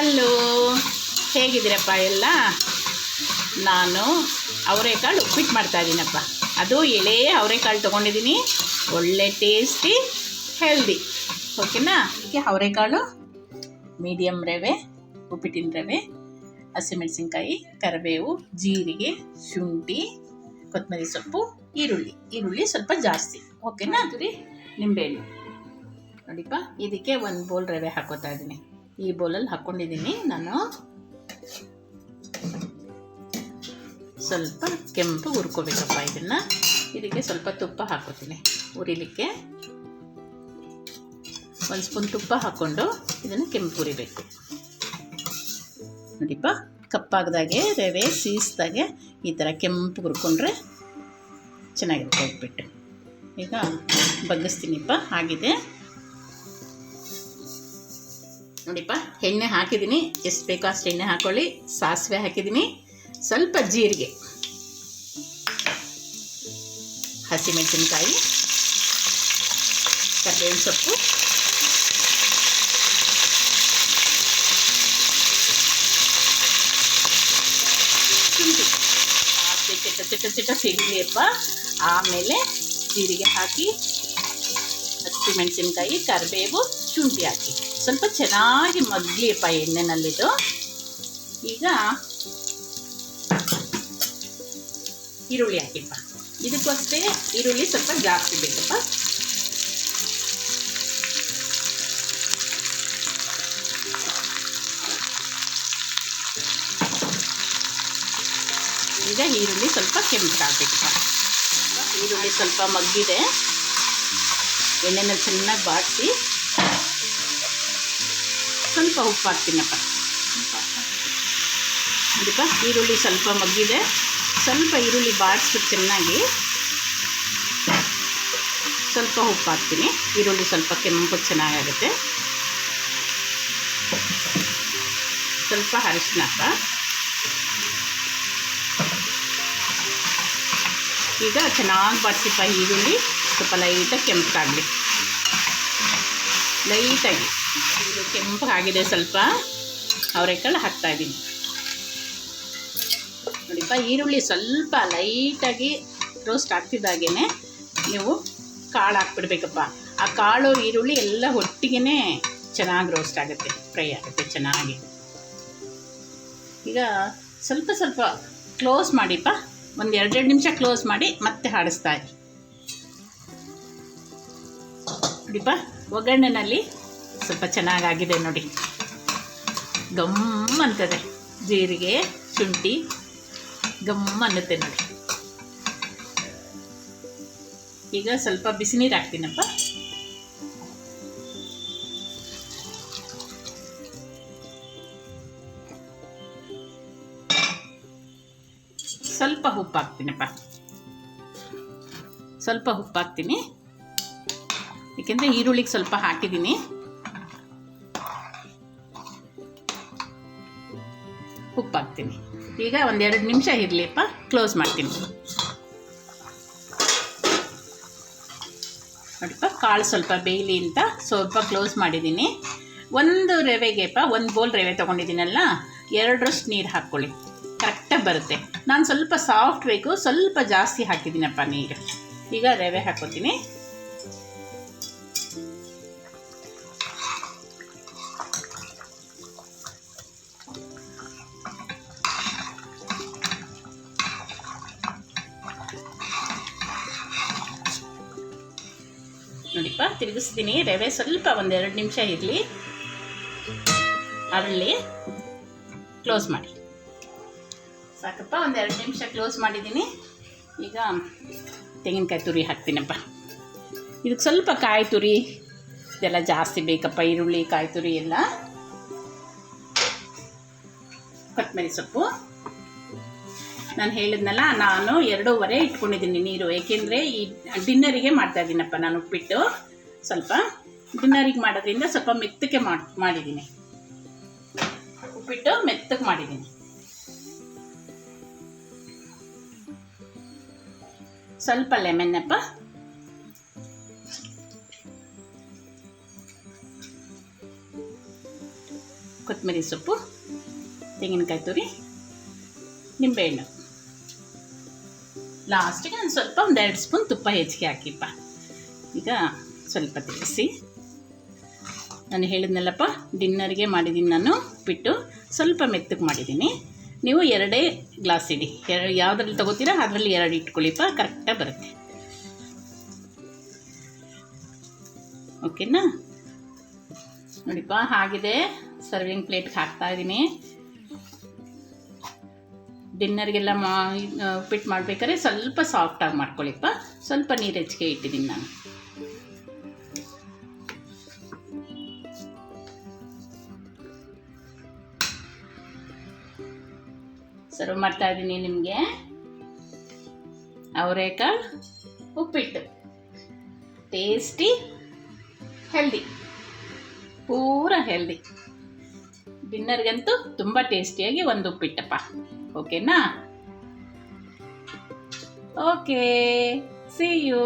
Hello. ಹೇಗಿದ್ದೀರಪ್ಪ ಎಲ್ಲ? ನಾನು ಅವರೆಕಾಳು ಉಪ್ಪಿಟ್ಟು ಮಾಡ್ತಾ ಇದ್ದೀನಪ್ಪ. ಅದು ಎಳೆ ಅವರೆಕಾಳು ತೊಗೊಂಡಿದ್ದೀನಿ. ಒಳ್ಳೆ ಟೇಸ್ಟಿ ಹೆಲ್ದಿ ಓಕೆನಾ ಅದಕ್ಕೆ ಅವರೆಕಾಳು ಮೀಡಿಯಮ್ ರವೆ, ಉಪ್ಪಿಟ್ಟಿನ ರವೆ, ಹಸಿಮೆಣಸಿನ್ಕಾಯಿ, ಕರಿಬೇವು, ಜೀರಿಗೆ, ಶುಂಠಿ, ಕೊತ್ತಂಬರಿ ಸೊಪ್ಪು, ಈರುಳ್ಳಿ. ಈರುಳ್ಳಿ ಸ್ವಲ್ಪ ಜಾಸ್ತಿ. ಓಕೆನಾ ಅದು ರೀ ನಿಂಬೆಹಣ್ಣು ನೋಡಿಪ್ಪ, ಇದಕ್ಕೆ ಒಂದು ಬೋಲ್ ರವೆ ಹಾಕೋತಾ ಇದ್ದೀನಿ. ಈ ಬೌಲಲ್ಲಿ ಹಾಕ್ಕೊಂಡಿದ್ದೀನಿ ನಾನು. ಸ್ವಲ್ಪ ಕೆಂಪು ಹುರ್ಕೋಬೇಕಪ್ಪ ಇದನ್ನು. ಇದಕ್ಕೆ ಸ್ವಲ್ಪ ತುಪ್ಪ ಹಾಕೋತೀನಿ ಉರಿಲಿಕ್ಕೆ ಒಂದು ಸ್ಪೂನ್ ತುಪ್ಪ ಹಾಕ್ಕೊಂಡು ಇದನ್ನು ಕೆಂಪು ಹುರಿಬೇಕು. ನೋಡಿಪ್ಪ, ಕಪ್ಪಾಗದಾಗೆ, ರವೆ ಸೀಸ್ದಾಗೆ ಈ ಥರ ಕೆಂಪು ಹುರ್ಕೊಂಡ್ರೆ ಚೆನ್ನಾಗಿರುತ್ತೆ ಉಪ್ಪಿಟ್ಟು. ಈಗ ಬಗ್ಗಿಸ್ತೀನಿಪ್ಪ, ಆಗಿದೆ. ನೋಡಿಪ್ಪ, ಎಣ್ಣೆ ಹಾಕಿದ್ದೀನಿ ಎಷ್ಟು ಬೇಕೋ ಅಷ್ಟು ಎಣ್ಣೆ ಹಾಕ್ಕೊಳ್ಳಿ ಸಾಸಿವೆ ಹಾಕಿದ್ದೀನಿ ಸ್ವಲ್ಪ ಜೀರಿಗೆ. ಹಸಿಮೆಣಸಿನ್ಕಾಯಿ. ಕರ್ಬೇವಿನ ಸೊಪ್ಪು. ಶುಂಠಿ. ಚಿಟ ಚಿಟ್ಟ ಚಿಟ್ಟ ಚಿಟ್ಟ ಸಿಗಲಿಯಪ್ಪ ಆಮೇಲೆ ಜೀರಿಗೆ ಹಾಕಿ, ಹಸಿಮೆಣಸಿನ್ಕಾಯಿ, ಕರಿಬೇವು, ಶುಂಠಿ ಹಾಕಿ. ಸ್ವಲ್ಪ ಚೆನ್ನಾಗಿ ಮಗ್ಲಿಯಪ್ಪ ಎಣ್ಣೆನಲ್ಲಿದು. ಈಗ ಈರುಳ್ಳಿ ಹಾಕಿಪ್ಪ. ಇದಕ್ಕೂ ಅಷ್ಟೇ ಈರುಳ್ಳಿ ಸ್ವಲ್ಪ ಜಾಸ್ತಿ ಬೇಕಪ್ಪ. ಈಗ ಈರುಳ್ಳಿ ಸ್ವಲ್ಪ ಕೆಂಪಾಗಬೇಕಪ್ಪ ಈರುಳ್ಳಿ ಸ್ವಲ್ಪ ಮಗ್ಗಿದೆ. ಎಣ್ಣೆನ ಚೆನ್ನಾಗಿ ಬಾಡಿಸಿ ಸ್ವಲ್ಪ ಉಪ್ಪು ಹಾಕ್ತೀನಪ್ಪ ಅದಕ್ಕೆ ಈರುಳ್ಳಿ ಸ್ವಲ್ಪ ಮಗ್ಗಿದೆ. ಸ್ವಲ್ಪ ಈರುಳ್ಳಿ ಬಾಡಿಸ್ಬಿಟ್ಟು ಚೆನ್ನಾಗಿ ಸ್ವಲ್ಪ ಉಪ್ಪು ಹಾಕ್ತೀನಿ ಈರುಳ್ಳಿ ಸ್ವಲ್ಪ ಕೆಂಪು ಚೆನ್ನಾಗಾಗುತ್ತೆ. ಸ್ವಲ್ಪ ಅರಿಶಿನ ಹಾಕ ಈಗ ಚೆನ್ನಾಗಿ ಬಾಡಿಸಿಪ್ಪ ಈರುಳ್ಳಿ. ಸ್ವಲ್ಪ ಲೈಟಾಗಿ ಕೆಂಪಾಗಲಿ. ಲೈಟಾಗಿ. ಇದು ಕೆಂಪಾಗಿದೆ ಸ್ವಲ್ಪ. ಅವರೆಕಾಳು ಹಾಕ್ತಾಯಿದ್ದೀನಿ. ನೋಡಿಪ್ಪ, ಈರುಳ್ಳಿ ಸ್ವಲ್ಪ ಲೈಟಾಗಿ ರೋಸ್ಟ್ ಆಗ್ತಿದ್ದಾಗೇ ನೀವು ಕಾಳು ಹಾಕ್ಬಿಡ್ಬೇಕಪ್ಪ. ಆ ಕಾಳು, ಈರುಳ್ಳಿ ಎಲ್ಲ ಒಟ್ಟಿಗೆ ಚೆನ್ನಾಗಿ ರೋಸ್ಟ್ ಆಗುತ್ತೆ ಫ್ರೈ ಆಗುತ್ತೆ ಚೆನ್ನಾಗಿ. ಈಗ ಸ್ವಲ್ಪ ಸ್ವಲ್ಪ ಕ್ಲೋಸ್ ಮಾಡಿಪ್ಪ. ಒಂದು ಎರಡೆರಡು ನಿಮಿಷ ಕ್ಲೋಸ್ ಮಾಡಿ ಮತ್ತೆ ಹಾಡಿಸ್ತಾ ಇರಿ. ನೋಡಿಪ್ಪ ಒಗ್ಗರಣೆನಲ್ಲಿ ಸ್ವಲ್ಪ ಚೆನ್ನಾಗಾಗಿದೆ ನೋಡಿ. ಗಮ್ ಅಂತದೆ. ಜೀರಿಗೆ, ಶುಂಠಿ ಗಮ್ ಅನ್ನುತ್ತೆ ನೋಡಿ. ಈಗ ಸ್ವಲ್ಪ ಬಿಸಿನೀರು ಹಾಕ್ತೀನಪ್ಪ. ಸ್ವಲ್ಪ ಉಪ್ಪು ಹಾಕ್ತೀನಪ್ಪ. ಸ್ವಲ್ಪ ಉಪ್ಪು ಹಾಕ್ತೀನಿ. ಏಕೆಂದರೆ ಈರುಳ್ಳಿಗೆ ಸ್ವಲ್ಪ ಹಾಕಿದ್ದೀನಿ. ಉಪ್ಪು ಹಾಕ್ತೀನಿ ಈಗ ಒಂದೆರಡು ನಿಮಿಷ ಇರಲಿಪ್ಪ ಕ್ಲೋಸ್ ಮಾಡ್ತೀನಿ. ನೋಡಿಪ್ಪ, ಕಾಳು ಸ್ವಲ್ಪ ಬೇಯಲಿ ಅಂತ ಸ್ವಲ್ಪ ಕ್ಲೋಸ್ ಮಾಡಿದ್ದೀನಿ. ಒಂದು ರವೆಗೆಪ್ಪ ಒಂದು ಬೋಲ್ ರವೆ ತೊಗೊಂಡಿದ್ದೀನಲ್ಲ, ಎರಡರಷ್ಟು ನೀರು ಹಾಕ್ಕೊಳ್ಳಿ. ಕರೆಕ್ಟಾಗಿ ಬರುತ್ತೆ. ನಾನು ಸ್ವಲ್ಪ ಸಾಫ್ಟ್ ಬೇಕು, ಸ್ವಲ್ಪ ಜಾಸ್ತಿ ಹಾಕಿದ್ದೀನಪ್ಪ ನೀರು. ಈಗ ರವೆ ಹಾಕ್ಕೋತೀನಿ. ತಿರುಗಿಸ್ತೀನಿ ರವೆ ಸ್ವಲ್ಪ ಒಂದೆರಡು ನಿಮಿಷ ಇರಲಿ. ಅರಳಿ ಕ್ಲೋಸ್ ಮಾಡಿ. ಸಾಕಪ್ಪ, ಒಂದೆರಡು ನಿಮಿಷ ಕ್ಲೋಸ್ ಮಾಡಿದ್ದೀನಿ. ಈಗ ತೆಂಗಿನಕಾಯಿ ತುರಿ ಹಾಕ್ತೀನಪ್ಪ. ಇದಕ್ಕೆ ಸ್ವಲ್ಪ ಕಾಯಿ ತುರಿ, ಇದೆಲ್ಲ ಜಾಸ್ತಿ ಬೇಕಪ್ಪ, ಈರುಳ್ಳಿ, ಕಾಯಿ ತುರಿ ಎಲ್ಲ. ಕೊತ್ತಂಬರಿ ಸೊಪ್ಪು. ನಾನು ಹೇಳಿದ್ನಲ್ಲ, ನಾನು ಎರಡೂವರೆ ಇಟ್ಕೊಂಡಿದ್ದೀನಿ ನೀರು. ಏಕೆಂದರೆ ಈ ಡಿನ್ನರಿಗೆ ಮಾಡ್ತಾ ಇದ್ದೀನಪ್ಪ ನಾನು ಉಪ್ಪಿಟ್ಟು. ಸ್ವಲ್ಪ ಡಿನ್ನರಿಗೆ ಮಾಡೋದ್ರಿಂದ ಸ್ವಲ್ಪ ಮೆತ್ತಕ್ಕೆ ಮಾಡಿ ಮಾಡಿದ್ದೀನಿ. ಉಪ್ಪಿಟ್ಟು ಮೆತ್ತಗೆ ಮಾಡಿದ್ದೀನಿ. ಸ್ವಲ್ಪ ಲೆಮನ್ನಪ್ಪ ಕೊತ್ತಂಬರಿ ಸೊಪ್ಪು, ತೆಂಗಿನಕಾಯಿ ತುರಿ, ನಿಂಬೆಹಣ್ಣು. ಲಾಸ್ಟಿಗೆ ಒಂದು ಸ್ವಲ್ಪ ಒಂದೆರಡು ಸ್ಪೂನ್ ತುಪ್ಪ ಹೆಚ್ಚಿಗೆ ಹಾಕಿಪ್ಪ. ಈಗ ಸ್ವಲ್ಪ ತಿಳಿಸಿ ನಾನು ಹೇಳಿದ್ನಲ್ಲಪ್ಪ ಡಿನ್ನರ್ಗೆ ಮಾಡಿದ್ದೀನಿ ನಾನು ಉಪ್ಪಿಟ್ಟು ಸ್ವಲ್ಪ ಮೆತ್ತಗೆ ಮಾಡಿದ್ದೀನಿ ನೀವು ಎರಡೇ ಗ್ಲಾಸ್ ಇಡಿ. ಎರಡು ಯಾವುದ್ರಲ್ಲಿ ತಗೋತೀರಾ ಅದರಲ್ಲಿ ಎರಡು ಇಟ್ಕೊಳ್ಳಿಪ್ಪ ಕರೆಕ್ಟಾಗಿ ಬರುತ್ತೆ. ಓಕೆನಾ ನೋಡಿಪ್ಪ, ಹಾಗಿದೆ. ಸರ್ವಿಂಗ್ ಪ್ಲೇಟ್ಗೆ ಹಾಕ್ತಾ ಇದ್ದೀನಿ ಡಿನ್ನರ್ಗೆಲ್ಲ ಮಾ ಉಪ್ಪಿಟ್ಟು ಮಾಡ್ಬೇಕಾದ್ರೆ ಸ್ವಲ್ಪ ಸಾಫ್ಟಾಗಿ ಮಾಡ್ಕೊಳ್ಳಿಪ್ಪ. ಸ್ವಲ್ಪ ನೀರು ಹೆಚ್ಚಿಗೆ ಇಟ್ಟಿದ್ದೀನಿ ನಾನು. ಸರ್ವ್ ಮಾಡ್ತಾ ಇದ್ದೀನಿ ನಿಮಗೆ. ಅವರೇಕಾಳು ಉಪ್ಪಿಟ್ಟು. ಟೇಸ್ಟಿ ಹೆಲ್ದಿ ಪೂರ ಹೆಲ್ದಿ ಡಿನ್ನರ್ಗಂತೂ ತುಂಬ ಟೇಸ್ಟಿಯಾಗಿ ಒಂದು ಉಪ್ಪಿಟ್ಟಪ್ಪ. ಓಕೆನಾ ಓಕೆ ಸಿ ಯು